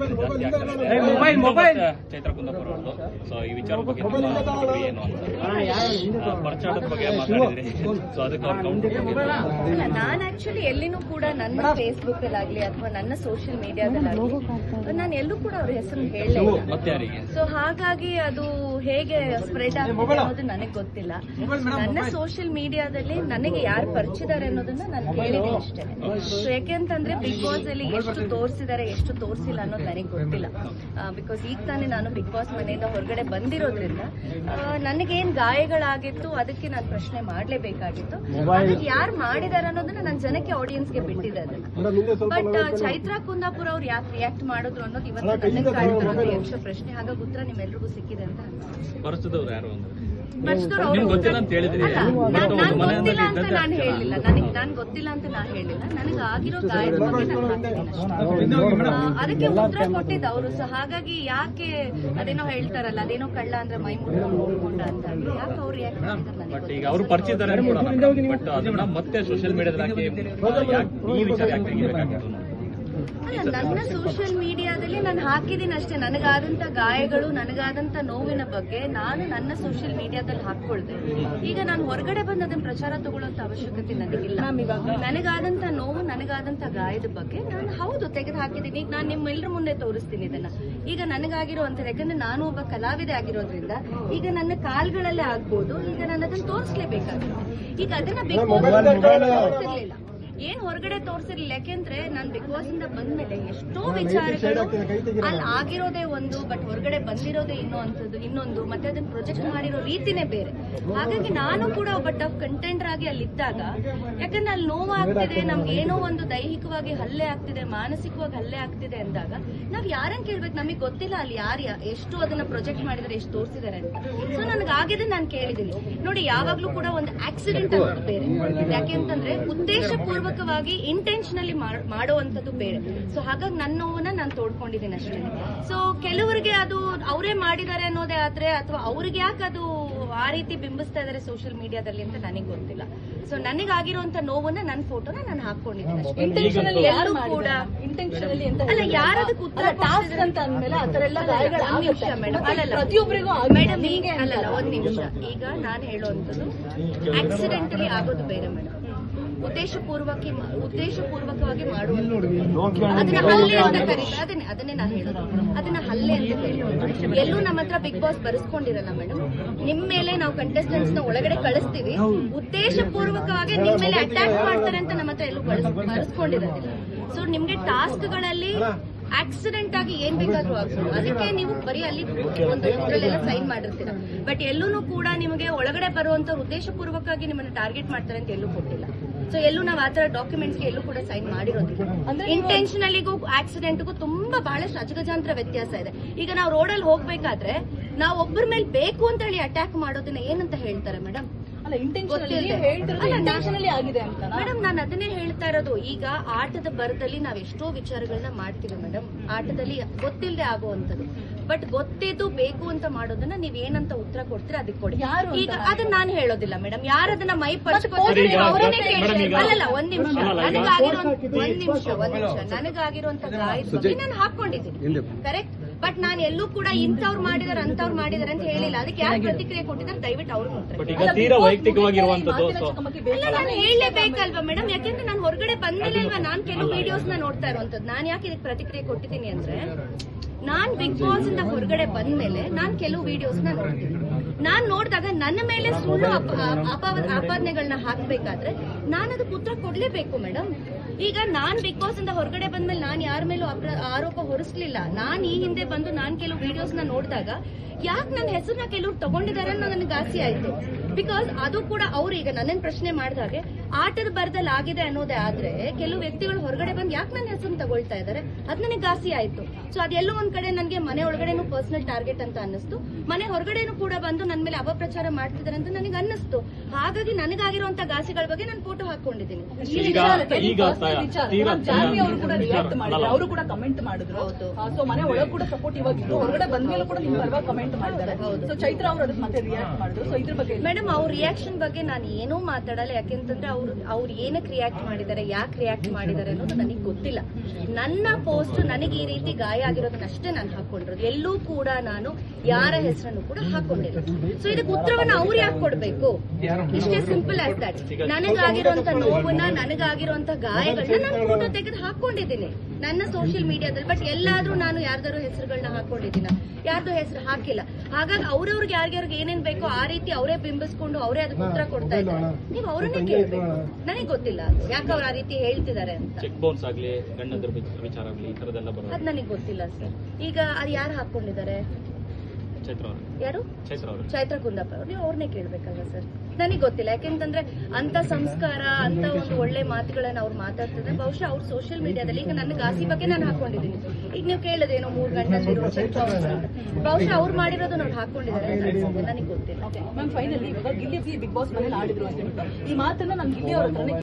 Mobile mobile Chaitra Kundapura ಅವ್ರದ್ದು so ಈ ವಿಚಾರದ ಬಗ್ಗೆ ಏನು ಬಗ್ಗೆ ಮಾತಾಡಿದ್ರಿ. ಸೊ ಅದಕ್ಕೆ ಅವ್ರು ಅಲ್ಲ ನಾನು ಆಕ್ಚುಲಿ ಎಲ್ಲಿನೂ ಕೂಡ ನನ್ನ ಫೇಸ್ಬುಕ್ ಅಲ್ಲಾಗ್ಲಿ ಅಥವಾ ನನ್ನ ಸೋಷಿಯಲ್ ಮೀಡಿಯಾದಲ್ಲಾಗ್ಲಿ ನಾನು ಎಲ್ಲೂ ಕೂಡ ಅವ್ರ ಹೆಸರು ಹೇಳಲೇ ಇಲ್ಲ. ಮತ್ತೆ ಸೊ ಹಾಗಾಗಿ ಅದು ಹೇಗೆ ಸ್ಪ್ರೆಡ್ ಆಗ್ತದೆ ಅನ್ನೋದು ನನಗೆ ಗೊತ್ತಿಲ್ಲ. ನನ್ನ ಸೋಷಿಯಲ್ ಮೀಡಿಯಾದಲ್ಲಿ ನನಗೆ ಯಾರು ಪರಿಚಿದ್ದಾರೆ ಅನ್ನೋದನ್ನ ನಾನು ಕೇಳಿದೆ ಅಷ್ಟೇ ಸೊ ಯಾಕೆಂತಂದ್ರೆ ಬಿಗ್ ಬಾಸ್ ಅಲ್ಲಿ ಎಷ್ಟು ತೋರಿಸಿದ್ದಾರೆ ಎಷ್ಟು ತೋರಿಸಿಲ್ಲ ಅನ್ನೋದು ನನಗೆ ಗೊತ್ತಿಲ್ಲ. ಬಿಕಾಸ್ ಈಗ ತಾನೇ ನಾನು ಬಿಗ್ ಬಾಸ್ ಮನೆಯಿಂದ ಹೊರಗಡೆ ಬಂದಿರೋದ್ರಿಂದ ನನಗೇನು ನನಗೇನ್ ಗಾಯಗಳಾಗಿತ್ತು ಅದಕ್ಕೆ ನಾನು ಪ್ರಶ್ನೆ ಮಾಡಲೇಬೇಕಾಗಿತ್ತು. ಅದಕ್ಕೆ ಯಾರು ಮಾಡಿದಾರೆ ಅನ್ನೋದನ್ನ ನನ್ನ ಜನಕ್ಕೆ ಆಡಿಯನ್ಸ್ಗೆ ಬಿಟ್ಟಿದೆ ಅದನ್ನ ಬಟ್ ಚೈತ್ರಾ ಕುಂದಾಪುರ ಅವ್ರು ಯಾಕೆ ರಿಯಾಕ್ಟ್ ಮಾಡಿದ್ರು ಅನ್ನೋದು ಇವತ್ತು ನನಗೆ ಯಕ್ಷ ಪ್ರಶ್ನೆ. ಹಾಗಾಗಿ ಉತ್ತರ ನಿಮ್ಮೆಲ್ರಿಗೂ ಸಿಕ್ಕಿದೆ ಅಂತ ಗೊತ್ತಿಲ್ಲ ಅಂತ ನಾನ್-. ಹೇಳಿಲ್ಲ. ನನಗೆ ನಾನು ಗೊತ್ತಿಲ್ಲ ಅಂತ ನಾನು ಹೇಳಿಲ್ಲ. ನನಗೆ ಆಗಿರೋ ಗಾಯದ ಬಗ್ಗೆ ನಾನು ಅದಕ್ಕೆ ಉತ್ತರ ಕೊಟ್ಟಿದ್ದು ಅವರು. ಸೊ ಹಾಗಾಗಿ ಯಾಕೆ ಅದೇನೋ ಹೇಳ್ತಾರಲ್ಲ ಅದೇನೋ ಕಳ್ಳ ಅಂದ್ರೆ ಮೈ ಮುಟ್ಕೊಂಡು ಅಂತ ಯಾಕೆ ಅವ್ರು ಯಾಕೆ ಮಾಡಿದ್ದಾರೆ ಬಟ್ ಈಗ ಅವರು ಪರಿಚಯ ಬಟ್ ಅದನ್ನ ಮತ್ತೆ ಸೋಷಿಯಲ್ ಮೀಡಿಯಾದಲ್ಲಿ ಹಾಕಿ ಈ ವಿಚಾರ ಯಾಕೆ ತೆಗಿಬೇಕಾಗಿತ್ತು ಅನ್ನೋದು. ಅಲ್ಲ ನನ್ನ ಸೋಷಿಯಲ್ ಮೀಡಿಯಾದಲ್ಲಿ ನಾನು ಹಾಕಿದ್ದೀನಿ ಅಷ್ಟೇ. ನನಗಾದಂತ ಗಾಯಗಳು ನನಗಾದಂತ ನೋವಿನ ಬಗ್ಗೆ ನಾನು ನನ್ನ ಸೋಷಿಯಲ್ ಮೀಡಿಯಾದಲ್ಲಿ ಹಾಕೊಳ್ದೆ ಈಗ ನಾನು ಹೊರಗಡೆ ಬಂದು ಅದನ್ನ ಪ್ರಚಾರ ತಗೊಳ್ಳೋಂತ ಅವಶ್ಯಕತೆ ನನಗಿಲ್ಲ. ನನಗಾದಂತ ನೋವು ನನಗಾದಂತ ಗಾಯದ ಬಗ್ಗೆ ನಾನು ಹೌದು ತೆಗೆದು ಹಾಕಿದೀನಿ. ಈಗ ನಾನು ನಿಮ್ಮೆಲ್ಲರ ಮುಂದೆ ತೋರಿಸ್ತೀನಿ ಇದನ್ನ. ಈಗ ನನಗಾಗಿರುವಂತ ಯಾಕಂದ್ರೆ ನಾನು ಒಬ್ಬ ಕಲಾವಿದೆ ಆಗಿರೋದ್ರಿಂದ ಈಗ ನನ್ನ ಕಾಲ್ಗಳಲ್ಲೇ ಆಗ್ಬೋದು. ಈಗ ನಾನು ಅದನ್ನ ತೋರಿಸ್ಲೇಬೇಕಾಗುತ್ತೆ. ಈಗ ಅದನ್ನ ಬೇಕು ತೋರಿಸಿರ್ಲಿಲ್ಲ ಏನ್ ಹೊರಗಡೆ ತೋರಿಸಿರ್ಲಿಲ್ಲ. ಯಾಕೆಂದ್ರೆ ನಾನು ಬಿಗ್ ಬಾಸ್ ಇಂದ ಬಂದ್ಮೇಲೆ ಎಷ್ಟೋ ವಿಚಾರಗಳು ಅಲ್ಲಿ ಆಗಿರೋದೇ ಒಂದು ಬಟ್ ಹೊರಗಡೆ ಬಂದಿರೋದೇ ಇನ್ನೋ ಅಂತದ್ದು ಇನ್ನೊಂದು ಮತ್ತೆ ಅದನ್ನ ಪ್ರೊಜೆಕ್ಟ್ ಮಾಡಿರೋ ರೀತಿನೇ ಬೇರೆ. ಹಾಗಾಗಿ ನಾನು ಕೂಡ ಒಬ್ಬ ಟಫ್ ಕಂಟೆಂಟರ್ ಆಗಿ ಅಲ್ಲಿ ಇದ್ದಾಗ ಯಾಕಂದ್ರೆ ಅಲ್ಲಿ ನೋವಾಗ್ತಿದೆ ನಮ್ಗೆ ಏನೋ ಒಂದು ದೈಹಿಕವಾಗಿ ಹಲ್ಲೆ ಆಗ್ತಿದೆ ಮಾನಸಿಕವಾಗಿ ಹಲ್ಲೆ ಆಗ್ತಿದೆ ಅಂದಾಗ ನಾವ್ ಯಾರನ್ನ ಕೇಳ್ಬೇಕು? ನಮಗೆ ಗೊತ್ತಿಲ್ಲ ಅಲ್ಲಿ ಯಾರು ಎಷ್ಟು ಅದನ್ನ ಪ್ರೊಜೆಕ್ಟ್ ಮಾಡಿದ್ರೆ ಎಷ್ಟು ತೋರಿಸಿದ್ದಾರೆ ಅಂತ. ಸೊ ನನಗೆ ಆಗಿದೆ ನಾನು ಕೇಳಿದೀನಿ ನೋಡಿ ಯಾವಾಗ್ಲೂ ಕೂಡ ಒಂದು ಆಕ್ಸಿಡೆಂಟ್ ಅನ್ನೋದು ಬೇರೆ. ಯಾಕೆಂತಂದ್ರೆ ಉದ್ದೇಶ ಪೂರ್ವಕವಾಗಿ ಇಂಟೆನ್ಷನಲಿ ಮಾಡುವಂತದ್ದು ಬೇರೆ. ಸೊ ಹಾಗಾಗಿ ನನ್ನ ನೋವನ್ನ ನಾನು ತೋಡ್ಕೊಂಡಿದ್ದೀನಿ ಅಷ್ಟೇ. ಸೊ ಕೆಲವರಿಗೆ ಅದು ಅವರೇ ಮಾಡಿದ್ದಾರೆ ಅನ್ನೋದೇ ಆದ್ರೆ, ಅಥವಾ ಅವ್ರಿಗೆ ಯಾಕೆ ಅದು ಆ ರೀತಿ ಬಿಂಬಿಸ್ತಾ ಇದಾರೆ ಸೋಷಿಯಲ್ ಮೀಡಿಯಾದಲ್ಲಿ ಅಂತ ನನಗೆ ಗೊತ್ತಿಲ್ಲ. ಸೊ ನನಗಾಗಿರುವಂತ ನೋವನ್ನ ನನ್ನ ಫೋಟೋನ ನಾನು ಹಾಕೊಂಡಿದ್ದೀನಿ ಯಾರು ಕೂಡ ಇಂಟೆನ್ಷನಲಿ ಅಂತ ಅಲ್ಲ ಯಾರದಕ್ಕೆ ಉತ್ತರ ಅಲ್ಲ, ಅಂತ ಅಂದ್ಮೇಲೆ ಆ ಥರ ಎಲ್ಲ ಅಲ್ಲ, ಅಲ್ಲ, ಒಂದ್ ನಿಮಿಷ ಮೇಡಮ್ ಮತ್ತೆ ಪ್ರತಿಯೊಬ್ಬರಿಗೂ. ಮೇಡಮ್ ನಿಮ್ಗೆ ಈಗ ಅಲ್ಲಲ್ಲ ಒಂದ್ ನಿಮಿಷ. ಈಗ ನಾನು ಹೇಳುವಂಥದ್ದು ಆಕ್ಸಿಡೆಂಟಲಿ ಆಗೋದು ಬೇರೆ ಮೇಡಮ್ ಉದ್ದೇಶಪೂರ್ವಕ್ಕೆ ಉದ್ದೇಶಪೂರ್ವಕವಾಗಿ ಮಾಡುವಂಥದ್ದು. ಅದನ್ನ ಹಲ್ಲೆ ಅಂತ ಕರೀತಾರೆ. ಅದನ್ನೇ ಅದನ್ನೇ ನಾನು ಹೇಳೋದು. ಅದನ್ನ ಹಲ್ಲೆ ಅಂತ ಹೇಳೋದು ಎಲ್ಲೂ ನಮ್ಮ ಹತ್ರ ಬಿಗ್ ಬಾಸ್ ಬರೆಸ್ಕೊಂಡಿರಲ್ಲ ಮೇಡಮ್ ನಿಮ್ಮ ಮೇಲೆ ನಾವು ಕಂಟೆಸ್ಟೆಂಟ್ಸ್ನ ಒಳಗಡೆ ಕಳಿಸ್ತೀವಿ. ಉದ್ದೇಶಪೂರ್ವಕವಾಗಿ ನಿಮ್ ಮೇಲೆ ಅಟ್ಯಾಕ್ ಮಾಡ್ತಾರೆ ಅಂತ ನಮ್ಮ ಹತ್ರ ಎಲ್ಲೂ ಬಳಸ್ ಬರೆಸ್ಕೊಂಡಿರೋದಿಲ್ಲ ಸೊ ನಿಮ್ಗೆ ಟಾಸ್ಕ್ಗಳಲ್ಲಿ ಆಕ್ಸಿಡೆಂಟ್ ಆಗಿ ಏನ್ ಬೇಕಾದ್ರೂ ಆಗ್ಬೋದು. ಅದಕ್ಕೆ ನೀವು ಬರೀ ಅಲ್ಲಿ ಒಂದು ಇದ್ರಲ್ಲೆಲ್ಲ ಸೈನ್ ಮಾಡಿರ್ತೀರ. ಬಟ್ ಎಲ್ಲೂ ಕೂಡ ನಿಮಗೆ ಒಳಗಡೆ ಬರುವಂತ ಉದ್ದೇಶಪೂರ್ವಕವಾಗಿ ನಿಮ್ಮನ್ನ ಟಾರ್ಗೆಟ್ ಮಾಡ್ತಾರೆ ಅಂತ ಎಲ್ಲೂ ಕೊಟ್ಟಿಲ್ಲ ಸೊ ಎಲ್ಲೂ ನಾವು ಆತರ ಡಾಕ್ಯುಮೆಂಟ್ಸ್ಗೆ ಎಲ್ಲೂ ಕೂಡ ಸೈನ್ ಮಾಡಿರೋದಿಲ್ಲ. ಇಂಟೆನ್ಷನಲಿಗೂ ಆಕ್ಸಿಡೆಂಟ್ಗೂ ತುಂಬಾ ಬಹಳಷ್ಟು ಅಜಗಜಾಂತರ ವ್ಯತ್ಯಾಸ ಇದೆ. ಈಗ ನಾವು ರೋಡಲ್ಲಿ ಹೋಗ್ಬೇಕಾದ್ರೆ ನಾವು ಒಬ್ಬರ ಮೇಲೆ ಬೇಕು ಅಂತ ಹೇಳಿ ಅಟ್ಯಾಕ್ ಮಾಡೋದನ್ನ ಏನಂತ ಹೇಳ್ತಾರೆ ಮೇಡಮ್ ಅಲ್ಲ ಇಂಟೆನ್ಷನಲಿ ಗೊತ್ತಿದೆ. ಹೇಳ್ತಿರೋದು ಅಲ್ಲ, ನಾ- ಆಗಿದೆ ಅಂತ ಮೇಡಮ್ ನಾನು ಅದನ್ನೇ ಹೇಳ್ತಾ ಇರೋದು. ಈಗ ಆಟದ ಬರದಲ್ಲಿ ನಾವ್ ಎಷ್ಟೋ ವಿಚಾರಗಳನ್ನ ಮಾಡ್ತೀವಿ ಮೇಡಮ್ ಆಟದಲ್ಲಿ ಗೊತ್ತಿಲ್ಲದೆ ಆಗುವಂತದ್ದು ಬಟ್ ಗೊತ್ತಿದ್ದು ಬೇಕು ಅಂತ ಮಾಡೋದನ್ನ ನೀವ್ ಏನಂತ ಉತ್ತರ ಕೊಡ್ತೀರಾ ಅದಕ್ಕೆ ಕೊಡಿ. ಯಾರು ಅಂತ ಈಗ ಅದನ್ನ ನಾನು ಹೇಳೋದಿಲ್ಲ ಮೇಡಮ್ ಯಾರದನ್ನ ಮೈ ಅಲ್ಲಲ್ಲ ಒಂದ್ ನಿಮಿಷ. ನನಗಾಗಿರೋ ಒಂದ್ ನಿಮಿಷ ಒಂದ್ ನಿಮಿಷ. ನನಗಾಗಿರುವಂತ ಗಾಯ ಬಗ್ಗೆ ನಾನು ಹಾಕೊಂಡಿದ್ದೀನಿ ಕರೆಕ್ಟ್ ಬಟ್ ನಾನು ಎಲ್ಲೂ ಕೂಡ ಇಂಥವ್ರು ಮಾಡಿದಾರೆ ಅಂತವ್ರು ಮಾಡಿದಾರೆ ಅಂತ ಹೇಳಿಲ್ಲ. ಅದಕ್ಕೆ ಯಾರು ಪ್ರತಿಕ್ರಿಯೆ ಕೊಟ್ಟಿದ್ದಾರೆ ದಯವಿಟ್ಟು ಅವ್ರಿಗೆ ನಾನು ಹೇಳಲೇಬೇಕಲ್ವಾ ಮೇಡಮ್? ಯಾಕೆಂದ್ರೆ ನಾನು ಹೊರಗಡೆ ಬಂದ್ಮೇಲೆ ಅಲ್ವಾ ನಾನ್ ಕೆಲವು ವಿಡಿಯೋಸ್ನ ನೋಡ್ತಾ ಇರುವಂತದ್ದು ನಾನ್ ಯಾಕೆ ಇದಕ್ಕೆ ಪ್ರತಿಕ್ರಿಯೆ ಕೊಟ್ಟಿದ್ದೀನಿ ಅಂದ್ರೆ ನಾನ್ ಬಿಗ್ ಬಾಸ್ ಇಂದ ಹೊರಗಡೆ ಬಂದ್ಮೇಲೆ ನಾನ್ ಕೆಲವು ವಿಡಿಯೋಸ್ನ ನೋಡ್ತೀನಿ. ನಾನ್ ನೋಡಿದಾಗ ನನ್ನ ಮೇಲೆ ಸುಳ್ಳು ಅಪ- ಅಪ- ಆಪಾದನೆಗಳನ್ನ ಹಾಕ್ಬೇಕಾದ್ರೆ ನಾನು ಅದಕ್ಕೆ ಉತ್ತರ ಕೊಡ್ಲೇಬೇಕು ಮೇಡಮ್. ಈಗ ನಾನ್ ಬಿಗ್ ಬಾಸ್ ಇಂದ ಹೊರಗಡೆ ಬಂದ್ಮೇಲೆ ನಾನ್ ಯಾರ ಮೇಲೂ ಆರೋಪ ಹೊರಿಸ್ಲಿಲ್ಲ. ನಾನ್ ಈ ಹಿಂದೆ ಬಂದು ನಾನ್ ಕೆಲವು ವಿಡಿಯೋಸ್ನ ನೋಡಿದಾಗ ಯಾಕೆ ನನ್ನ ಹೆಸರನ್ನ ಕೆಲವ್ರು ತಗೊಂಡಿದ್ದಾರೆ ಅನ್ನೋ ನನಗೆ ಆಸೆ ಆಯ್ತು. ಬಿಕಾಸ್ ಅದು ಕೂಡ ಅವರು ಈಗ ನನ್ನನ್ನು ಪ್ರಶ್ನೆ ಮಾಡಿದಾಗೆ ಆಟದ ಬರದಲ್ಲಿ ಆಗಿದೆ ಅನ್ನೋದೇ ಆದ್ರೆ ಕೆಲವು ವ್ಯಕ್ತಿಗಳು ಹೊರಗಡೆ ಬಂದು ಯಾಕೆ ನನ್ನ ಹೆಸರು ತಗೊಳ್ತಾ ಇದ್ದಾರೆ ಅದ್ ನನಗೆ ಗಾಸಿ ಆಯ್ತು. ಸೊ ಅದೆಲ್ಲೋ ಒಂದ್ ಕಡೆ ನನಗೆ ಮನೆ ಒಳಗಡೆನೂ ಪರ್ಸನಲ್ ಟಾರ್ಗೆಟ್ ಅಂತ ಅನ್ನಿಸ್ತು. ಮನೆ ಹೊರಗಡೆನೂ ಕೂಡ ಬಂದು ನನ್ನ ಮೇಲೆ ಅಪಪ್ರಚಾರ ಮಾಡ್ತಿದ್ದಾರೆ ಅಂತ ನನಗೆ ಅನ್ನಿಸ್ತು. ಹಾಗಾಗಿ ನನಗಾಗಿರುವಂತ ಗಾಸಿಗಳ ಬಗ್ಗೆ ನಾನು ಫೋಟೋ ಹಾಕೊಂಡಿದ್ದೀನಿ ಅವರು ಕೂಡ ಕಮೆಂಟ್ ಮಾಡಿದ್ರು. ಸೊ ಮನೆ ಒಳಗೆ ಕೂಡ ಸಪೋರ್ಟಿವ್ ಇವಾಗ ಹೊರಗಡೆ ಬಂದ್ಮೇಲೆ ಕೂಡ ನಿಮ್ ಪರವಾಗಿ ಕಮೆಂಟ್ ಮಾಡಿದ್ದಾರೆ. ಸೊ ಚೈತ್ರ ಅವರು ಅದಕ್ಕೆ ಮತ್ತೆ ರಿಯಾಕ್ಟ್ ಮಾಡಿದ್ರು ಸೊ ಇದ್ರ ಬಗ್ಗೆ ಮೇಡಮ್ ಅವ್ರ ರಿಯಾಕ್ಷನ್ ಬಗ್ಗೆ ನಾನು ಏನೂ ಮಾತಾಡಲ್ಲ. ಯಾಕೆಂತಂದ್ರೆ ಅವ್ರು ಅವ್ರು ಏನಕ್ಕೆ ರಿಯಾಕ್ಟ್ ಮಾಡಿದ್ದಾರೆ ಯಾಕೆ ರಿಯಾಕ್ಟ್ ಮಾಡಿದ್ದಾರೆ ಅನ್ನೋದು ನನಗೆ ಗೊತ್ತಿಲ್ಲ. ನನ್ನ ಪೋಸ್ಟ್ ನನಗೆ ಈ ರೀತಿ ಗಾಯ ಆಗಿರೋದನ್ನಷ್ಟೇ ನಾನು ಹಾಕೊಂಡಿರೋದು. ಎಲ್ಲೂ ಕೂಡ ನಾನು ಯಾರ ಹೆಸರನ್ನು ಕೂಡ ಹಾಕೊಂಡಿಲ್ಲ. ಸೊ ಇದಕ್ಕೆ ಉತ್ತರವನ್ನು ಅವ್ರು ಯಾಕೆ ಕೊಡ್ಬೇಕು? ಇಷ್ಟೇ ಸಿಂಪಲ್ ಆಸ್ ದಟ್ ನನಗಾಗಿರುವಂತ ನೋವನ್ನ ನನಗಾಗಿರುವಂತ ಗಾಯಗಳನ್ನ ನಾನು ಫೋಟೋ ತೆಗೆದು ಹಾಕೊಂಡಿದ್ದೀನಿ. ನನ್ನ ಸೋಷಿಯಲ್ ಮೀಡಿಯಾದಲ್ಲಿ ಬಟ್ ಎಲ್ಲಾದ್ರೂ ನಾನು ಯಾರ್ದಾರು ಹೆಸರುಗಳನ್ನ ಹಾಕೊಂಡಿದ್ದೀನಿ? ಯಾರ್ದು ಹೆಸರು ಹಾಕಿಲ್ಲ? ಹಾಗಾಗಿ ಅವ್ರವ್ರಿಗೆ ಯಾರ್ಯಾರಿಗೆ ಏನೇನ್ ಬೇಕೋ ಆ ರೀತಿ ಅವರೇ ಬಿಂಬಿಸ್ಕೊಂಡು ಅವರೇ ಅದಕ್ಕೆ ಉತ್ತರ ಕೊಡ್ತಾ ಇದ್ದಾರೆ. ನೀವು ಅವರನ್ನೇ ಕೇಳ್ಬೇಕು. ನನಗೆ ಗೊತ್ತಿಲ್ಲ ಯಾಕೆ ಅವ್ರು ಆ ರೀತಿ ಹೇಳ್ತಿದ್ದಾರೆ ಅಂತ. ಚೆಕ್ ಬೌನ್ಸ್ ಆಗ್ಲಿ ಗಂಡದ್ರ ವಿಚಾರ ಆಗ್ಲಿ ಈ ತರದೆಲ್ಲ ಬರೋದು ಅದ್ ನನಗೆ ಗೊತ್ತಿಲ್ಲ ಸರ್. ಈಗ ಅದು ಯಾರು ಹಾಕೊಂಡಿದ್ದಾರೆ? ಯಾರು? ಚೈತ್ರ ಕುಂದಪ್ಪ ಅವ್ರು. ನೀವು ಅವ್ರನ್ನೇ ಕೇಳ್ಬೇಕಲ್ವಾ ಸರ್? ನನಗೆ ಗೊತ್ತಿಲ್ಲ. ಯಾಕೆಂತಂದ್ರೆ ಅಂತ ಸಂಸ್ಕಾರ ಅಂತ ಒಂದು ಒಳ್ಳೆ ಮಾತುಗಳನ್ನ ಅವ್ರು ಮಾತಾಡ್ತಿದ್ರೆ ಬಹುಶಃ ಅವ್ರು ಸೋಷಿಯಲ್ ಮೀಡಿಯಾದಲ್ಲಿ ಈಗ ನನ್ನ ಗಾಸಿ ಬಗ್ಗೆ ನಾನು ಹಾಕೊಂಡಿದ್ದೀನಿ. ಈಗ ನೀವು ಕೇಳೋದೇನೋ ಮೂರ್ ಗಂಟೆ ಬಹುಶಃ ಅವ್ರು ಮಾಡಿರೋದು ನಾವು ಹಾಕೊಂಡಿದ್ದಾರೆ. ನನಗೆ ಗೊತ್ತಿಲ್ಲ. ಮ್ಯಾಮ್ ಫೈನಲಿ ಇವಾಗ ಗಿಲ್ಲಿ ಬಿಗ್ ಬಾಸ್ ಮನೇಲಿ ಆಡಿದ್ರು ಅಂತ ಈ ಮಾತನ್ನ ನಾನು ಗಿಲ್ಲಿ ಅವ್ರ ಹತ್ರನೇ